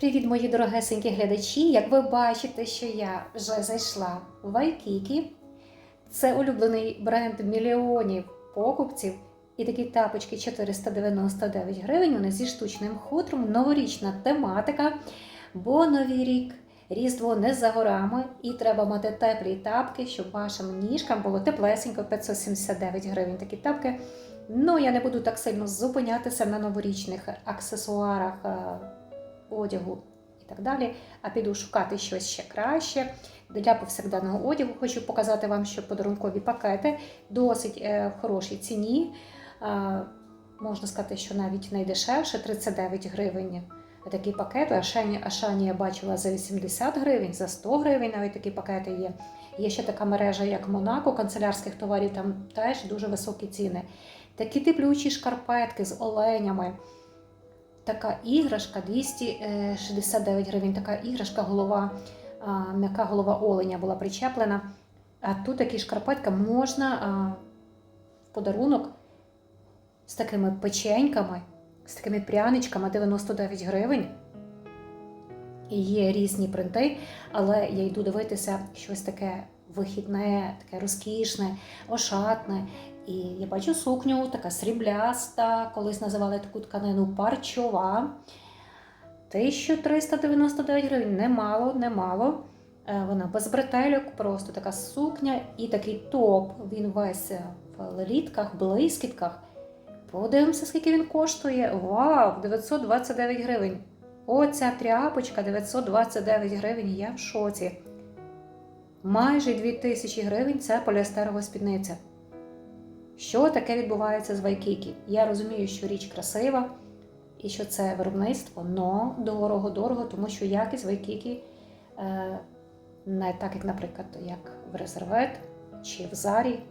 Привіт, мої дорогесенькі глядачі! Як ви бачите, що я вже зайшла в Вайкікі. Це улюблений бренд мільйонів покупців. І такі тапочки 499 гривень. Вони зі штучним хутром, новорічна тематика, бо новий рік, різдво не за горами, і треба мати теплі тапки, щоб вашим ніжкам було теплесенько 579 гривень. Такі тапки. Ну, я не буду так сильно зупинятися на новорічних аксесуарах. Одягу і так далі, а піду шукати щось ще краще. Для повсякденного одягу хочу показати вам, що подарункові пакети досить е, в хорошій ціні. Можна сказати, що навіть найдешевше 39 гривень. Такі пакети. Ашані, Ашані я бачила за 80 гривень, за 100 гривень навіть такі пакети є. Є ще така мережа, як Монако, канцелярських товарів, там теж дуже високі ціни. Такі теплючі шкарпетки з оленями. Така іграшка 269 гривень, така іграшка, голова, м'яка голова оленя була причеплена. А тут такі шкарпетка можна в подарунок з такими печеньками, з такими пряничками 99 гривень. І є різні принти, але я йду дивитися щось таке вихідне, таке розкішне, ошатне. І я бачу сукню, така срібляста, колись називали таку тканину парчова. 1399 гривень. Немало, немало. Е, Вона без бретельок, просто така сукня і такий топ. Він весь в лелітках, блискітках. Подивимося, скільки він коштує. Вау! 929 гривень. Оця тряпочка 929 гривень. Я в шоці. Майже 2000 гривень це поліестерова спідниця. Що таке відбувається з Вайкікі? Я розумію, що річ красива і що це виробництво, но дорого-дорого, тому що якість Вайкікі е, не так, як, наприклад, як в резервет чи в зарі.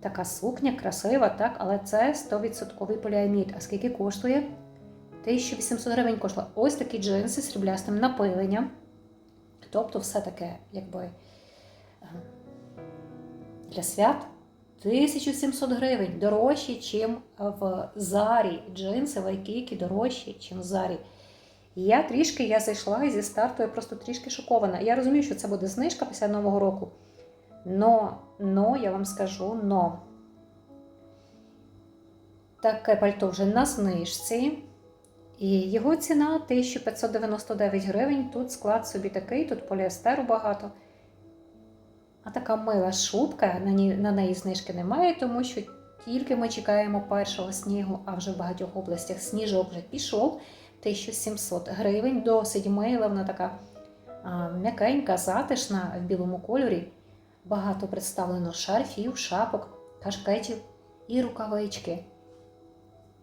Така сукня красива, так, але це 100% поліамід. А скільки коштує? 1800 гривень коштувала. Ось такі джинси з сріблястим напиленням. Тобто, все таке, якби е, для свят. 1700 гривень дорожчі, ніж в Зарі. Джинси вайкіки дорожчі, ніж в Зарі. Я трішки я зайшла і зі старту я просто трішки шокована. Я розумію, що це буде знижка після Нового року. Но, но, я вам скажу, но. Таке пальто вже на знижці. І його ціна 1599 гривень. Тут склад собі такий, тут поліестеру багато. А така мила шубка, на, ній, на неї знижки немає, тому що тільки ми чекаємо першого снігу, а вже в багатьох областях сніжок вже пішов. 1700 гривень, досить мила, вона така м'якенька, затишна в білому кольорі. Багато представлено шарфів, шапок, кашкетів і рукавички.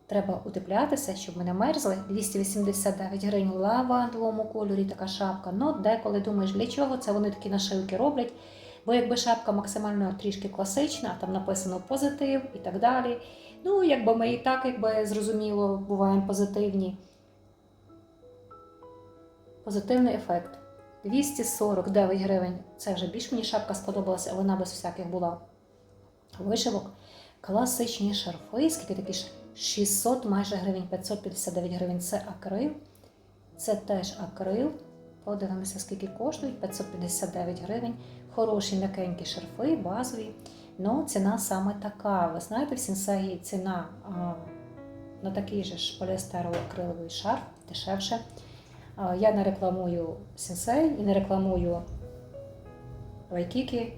Треба утеплятися, щоб ми не мерзли. 289 гривень в лавандовому кольорі така шапка. Ну, деколи думаєш, для чого це вони такі нашивки роблять. Бо якби шапка максимально трішки класична, там написано позитив і так далі. Ну, якби ми і так, якби зрозуміло, буваємо позитивні. Позитивний ефект. 249 гривень. Це вже більш мені шапка сподобалася, вона без всяких була вишивок. Класичні шарфи, скільки такі ж 600 майже гривень, 559 гривень. Це акрил. Це теж акрил. Подивимося, скільки коштують. 559 гривень. Хороші м'якенькі шарфи, базові. Ну, ціна саме така. Ви знаєте, в сінсеї ціна на такий же ж поліестерово-акриловий шарф дешевше. Я не рекламую сінсей і не рекламую вайкіки.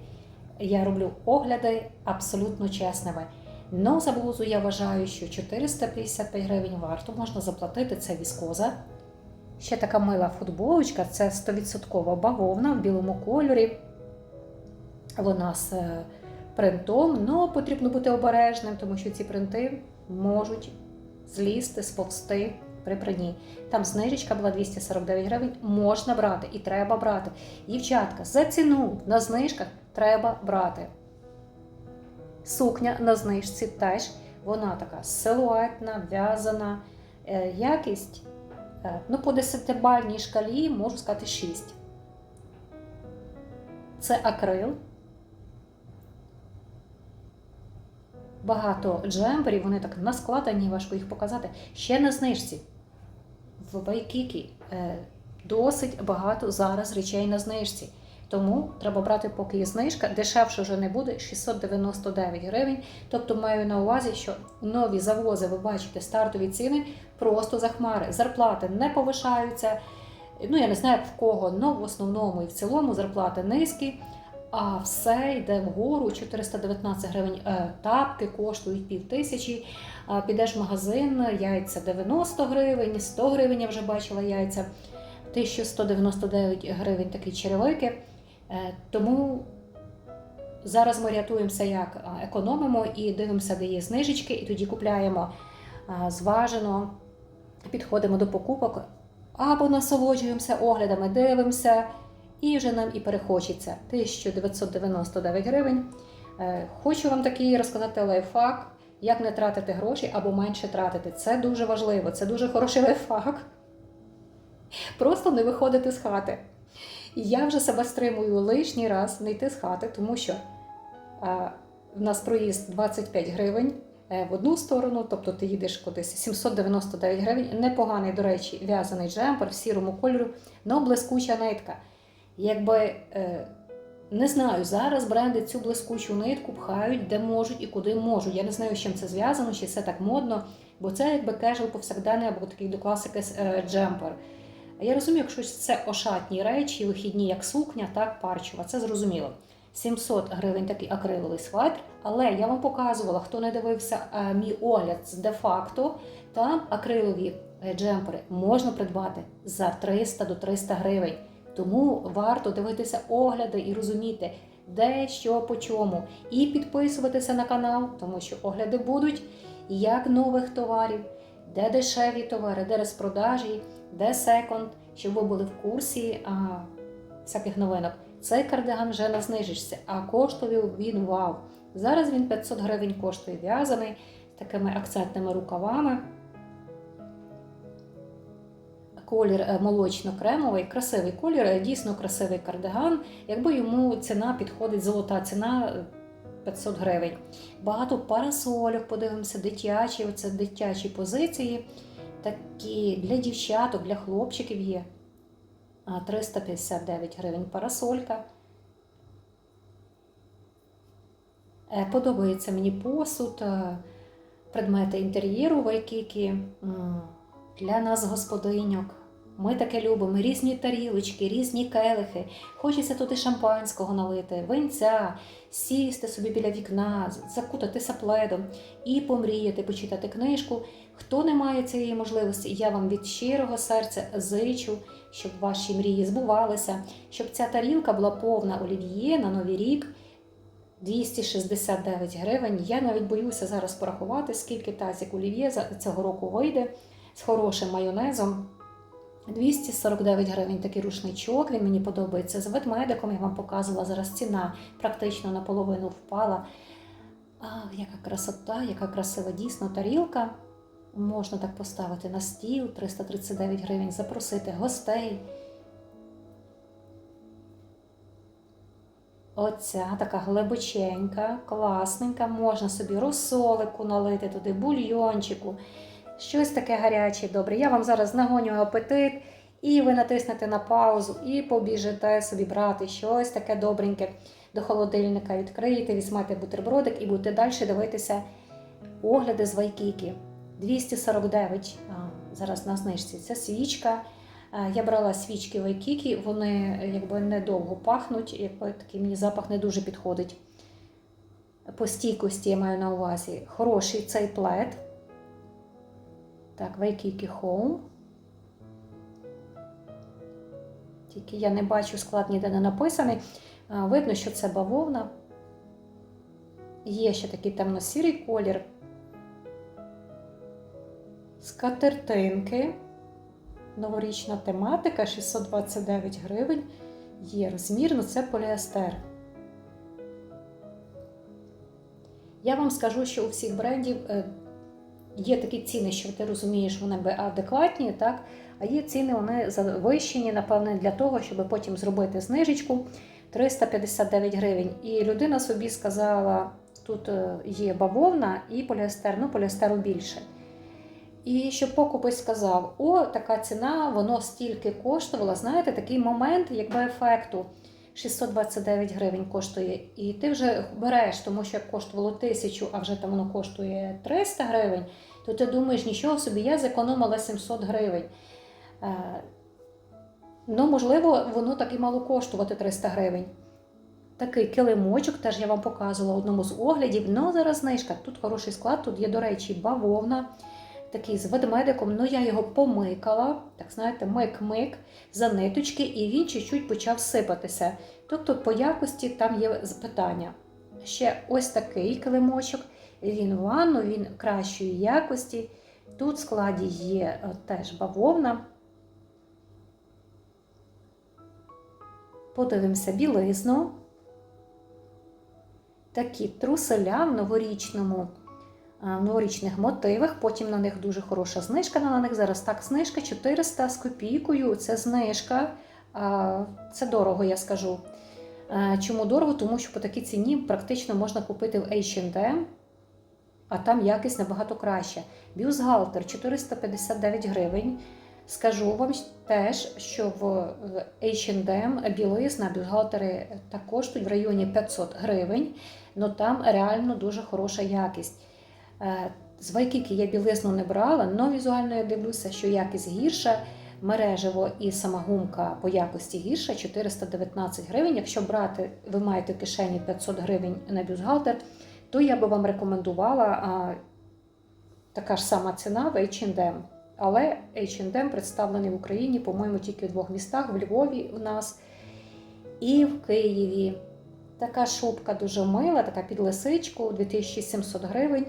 Я роблю огляди абсолютно чесними. Но за блузу я вважаю, що 455 гривень варто можна заплатити. Це віскоза. Ще така мила футболочка, це 100% бавовна в білому кольорі. Вона з е, принтом, але потрібно бути обережним, тому що ці принти можуть злізти, сповзти при пранні. Там знижечка була 249 гривень, можна брати і треба брати. Дівчатка, за ціну на знижках треба брати. Сукня на знижці теж. Вона така силуетна, в'язана, е, якість. е, Ну, по 10-бальній шкалі можу сказати 6. Це акрил. Багато джемперів, вони так наскладені, важко їх показати. Ще на знижці. в Вайкікі е, досить багато зараз речей на знижці. Тому треба брати, поки є знижка, дешевше вже не буде 699 гривень. Тобто маю на увазі, що нові завози, ви бачите, стартові ціни просто захмари. Зарплати не повишаються. Ну, я не знаю в кого, але в основному і в цілому зарплати низькі, а все йде вгору 419 гривень. Е, Тапки коштують пів тисячі. Підеш в магазин, яйця 90 гривень, 100 гривень я вже бачила яйця, 1199 гривень такі черевики. Е, Тому зараз ми рятуємося, як економимо і дивимося, де є знижечки, і тоді купляємо зважено, підходимо до покупок або насолоджуємося оглядами, дивимося, і вже нам і перехочеться 1999 гривень. Е, Хочу вам такий розказати лайфхак, як не тратити гроші або менше тратити. Це дуже важливо, це дуже хороший лайфхак. Просто не виходити з хати. І я вже себе стримую лишній раз не йти з хати, тому що а, в нас проїзд 25 гривень е, в одну сторону, тобто ти їдеш кудись 799 гривень. Непоганий, до речі, в'язаний джемпер в сірому кольору, но блискуча нитка. Якби е, не знаю, зараз бренди цю блискучу нитку пхають де можуть і куди можуть. Я не знаю, з чим це зв'язано, чи це так модно, бо це якби кежел повсякденний або такий до класики е, джемпер. Я розумію, якщо це ошатні речі, вихідні, як сукня, так, парчова, це зрозуміло. 700 гривень такий акриловий светр, але я вам показувала, хто не дивився е, мій огляд з де-факто, там акрилові джемпери можна придбати за 300 до 300 гривень. Тому варто дивитися огляди і розуміти, де що по чому. І підписуватися на канал, тому що огляди будуть як нових товарів, де дешеві товари, де розпродажі, де секонд, щоб ви були в курсі а, всяких новинок. Цей кардиган вже на знижечці, а коштував він вау. Зараз він 500 гривень коштує в'язаний з такими акцентними рукавами. Колір е, молочно-кремовий, красивий колір, е, дійсно красивий кардиган. Якби йому ціна підходить, золота ціна е, 500 гривень. Багато парасольок, подивимося, дитячі, оце дитячі позиції. Такі для дівчаток, для хлопчиків є. 359 гривень парасолька. Е, Подобається мені посуд, е, предмети інтер'єру вайкікі М, для нас, господиньок. Ми таке любимо. Різні тарілочки, різні келихи. Хочеться туди шампанського налити, винця, сісти собі біля вікна, закутатися пледом і помріяти, почитати книжку. Хто не має цієї можливості, я вам від щирого серця зичу, щоб ваші мрії збувалися, щоб ця тарілка була повна олів'є на новий рік. 269 гривень. Я навіть боюся зараз порахувати, скільки тазик олів'є цього року вийде з хорошим майонезом. 249 гривень такий рушничок, він мені подобається з ведмедиком, я вам показувала зараз ціна практично наполовину впала. Ах, яка красота, яка красива дійсно тарілка. Можна так поставити на стіл 339 гривень, запросити гостей. Оця така глибоченька, класненька, можна собі розсолику налити туди, бульйончику, щось таке гаряче, добре. Я вам зараз нагоню апетит, і ви натиснете на паузу, і побіжите собі брати щось таке добреньке до холодильника, відкриєте, візьмете бутербродик і будете далі дивитися огляди з Вайкіки. 249 а, зараз на знижці. Це свічка. Я брала свічки Вайкікі, вони е, якби недовго пахнуть, якби такий мені запах не дуже підходить. По стійкості я маю на увазі. Хороший цей плед. Так, Вайкікі Home. Тільки я не бачу склад ніде не написаний. Видно, що це бавовна. Є ще такий темно-сірий колір. Скатертинки. Новорічна тематика 629 гривень. Є розмірно, це поліестер. Я вам скажу, що у всіх брендів е, є такі ціни, що ти розумієш, вони би адекватні, так? а є ціни, вони завищені, напевне, для того, щоб потім зробити знижечку 359 гривень. І людина собі сказала, тут е, є бавовна і поліестер, ну поліестеру більше. І щоб покупець сказав, о, така ціна, воно стільки коштувало. Знаєте, такий момент, якби ефекту. 629 гривень коштує, і ти вже береш, тому що як коштувало тисячу, а вже там воно коштує 300 гривень, то ти думаєш, нічого собі, я зекономила 700 гривень. Е, Ну, можливо, воно так і мало коштувати 300 гривень. Такий килимочок, теж я вам показувала в одному з оглядів. Ну, зараз знижка. Тут хороший склад, тут є, до речі, бавовна, такий з ведмедиком. Ну, я його помикала, так знаєте, мик-мик за ниточки, і він чуть-чуть почав сипатися. Тобто, по якості там є питання. Ще ось такий килимочок. Він в ванну, він кращої якості. Тут в складі є е, теж бавовна. Подивимося білизну. Такі труселя в новорічному, новорічних мотивах. Потім на них дуже хороша знижка. На них зараз так знижка 400 з копійкою. Це знижка. Це дорого, я скажу. Чому дорого? Тому що по такій ціні практично можна купити в H&M, а там якість набагато краща. Бюстгальтер 459 гривень. Скажу вам теж, що в H&M білизна, бюстгальтери так коштують в районі 500 гривень, але там реально дуже хороша якість. Е, З Вайкіки я білизну не брала, але візуально я дивлюся, що якість гірша. Мережево і сама гумка по якості гірша 419 гривень. Якщо брати, ви маєте в кишені 500 гривень на бюстгальтер, то я би вам рекомендувала а, така ж сама ціна в H&M. Але H&M представлений в Україні, по-моєму, тільки в двох містах: в Львові у нас і в Києві. Така шубка дуже мила, така під лисичку, 2700 гривень.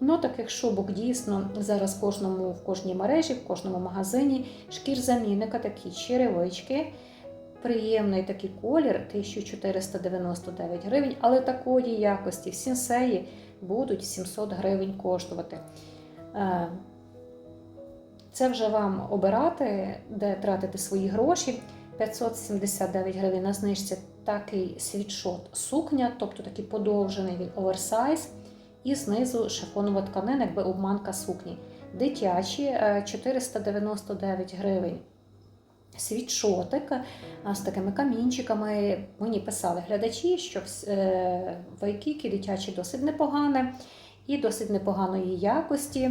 Ну, таких шубок дійсно зараз в кожному, в кожній мережі, в кожному магазині. Шкір замінника, такі черевички. Приємний такий колір 1499 гривень, але такої якості в сінсеї будуть 700 гривень коштувати. Е, Це вже вам обирати, де тратити свої гроші. 579 гривень на знижці такий світшот сукня, тобто такий подовжений він оверсайз. І знизу шифонова тканина, якби обманка сукні. Дитячі е, 499 гривень. Світшотик з такими камінчиками. Мені писали глядачі, що е, вайкіки дитячі досить непогане і досить непоганої якості.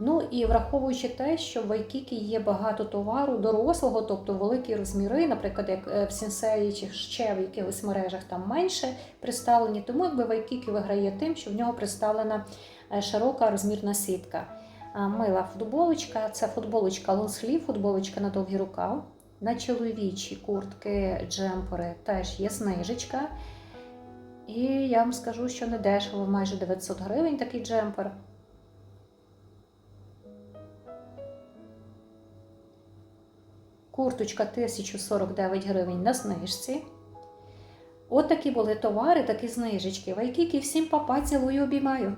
Ну і враховуючи те, що в Вайкікі є багато товару дорослого, тобто великі розміри, наприклад, як е, в Сінсеї чи ще в якихось мережах там менше представлені, тому якби Вайкікі виграє тим, що в нього представлена е, широка розмірна сітка. Мила футболочка, це футболочка лонслів, футболочка на довгий рукав. На чоловічі куртки, джемпери теж є знижечка. І я вам скажу, що не дешево, майже 900 гривень такий джемпер. Курточка 1049 гривень на знижці. От такі були товари, такі знижечки. Вайкіки, всім папа, цілую, обіймаю.